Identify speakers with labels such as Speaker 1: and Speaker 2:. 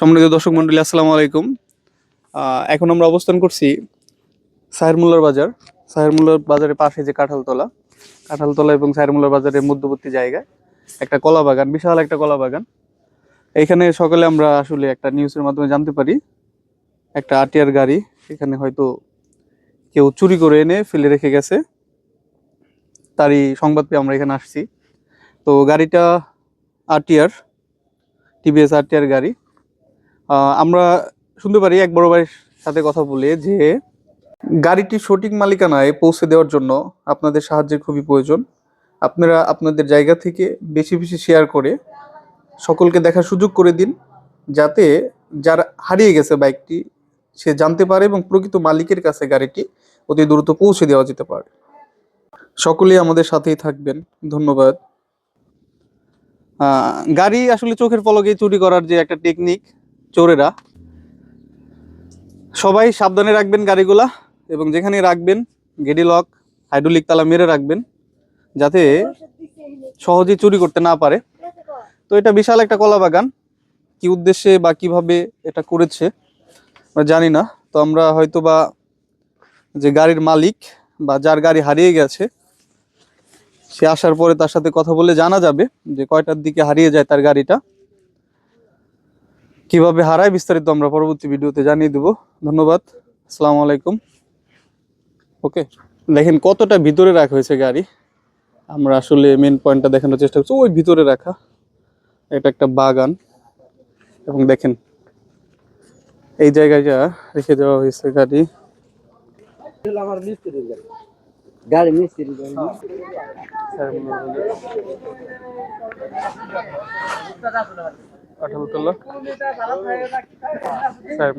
Speaker 1: সম্মানিত দর্শক মন্ডলী আসসালামু আলাইকুম। এখন আমরা অবস্থান করছি সাহেরমুল্লার বাজার। সাহেরমুল্লার বাজারের পাশে যে কাঁঠালতলা কাঁঠালতলা এবং সাহেরমুল্লার বাজারের মধ্যবর্তী জায়গায় একটা কলা বাগান, বিশাল একটা কলা বাগান। এখানে সকালে আমরা আসলে একটা নিউজের মাধ্যমে জানতে পারি, একটা আটিয়ার গাড়ি এখানে হয়তো কেউ চুরি করে এনে ফেলে রেখে গেছে। তারই সংবাদ পেয়ে আমরা এখানে আসছি। তো গাড়িটা আটিয়ার, টিভিএস আরটিআর গাড়ি। আমরা শুনতে পারি এক বড় ভাইয়ের সাথে কথা বলে যে গাড়িটি সঠিক মালিকানায় পৌঁছে দেওয়ার জন্য আপনাদের সাহায্যের খুবই প্রয়োজন। আপনারা আপনাদের জায়গা থেকে বেশি বেশি শেয়ার করে সকলকে দেখার সুযোগ করে দিন, যাতে যার হারিয়ে গেছে বাইকটি, সে জানতে পারে এবং প্রকৃত মালিকের কাছে গাড়িটি অতি দ্রুত পৌঁছে দেওয়া যেতে পারে। সকলেই আমাদের সাথেই থাকবেন। ধন্যবাদ। গাড়ি আসলে চোখের পলকে চুরি করার যে একটা টেকনিক চোরেরা। সবাই সাবধানে রাখবেন গাড়িগুলা এবং যেখানে রাখবেন, গেডি লক, হাইড্রোলিক তালা মেরে রাখবেন, যাতে সহজেই চুরি করতে না পারে। তো এটা বিশাল একটা কলা বাগান। কি উদ্দেশ্যে বা কীভাবে এটা করেছে জানি না। তো আমরা হয়তো বা যে গাড়ির মালিক বা যার গাড়ি হারিয়ে গেছে, সে আসার পরে তার সাথে কথা বলে জানা যাবে যে কয়টার দিকে হারিয়ে যায় তার গাড়িটা। কীভাবে হারায় বিস্তারিত আমরা পরবর্তী ভিডিওতে জানিয়ে দেব। ধন্যবাদ। আসসালামু আলাইকুম। ওকে দেখেন কতটা ভিতরে রাখা হয়েছে গাড়ি। আমরা আসলে মেন পয়েন্টটা দেখানোর চেষ্টা করছি ওই ভিতরে রাখা। এটা একটা বাগান। এবং দেখেন এই জায়গাটা রেখে দেওয়া হয়েছে গাড়ি।
Speaker 2: গাড়ি মিস্ত্রি। গাড়ি
Speaker 1: আঠারোতলা সাহেব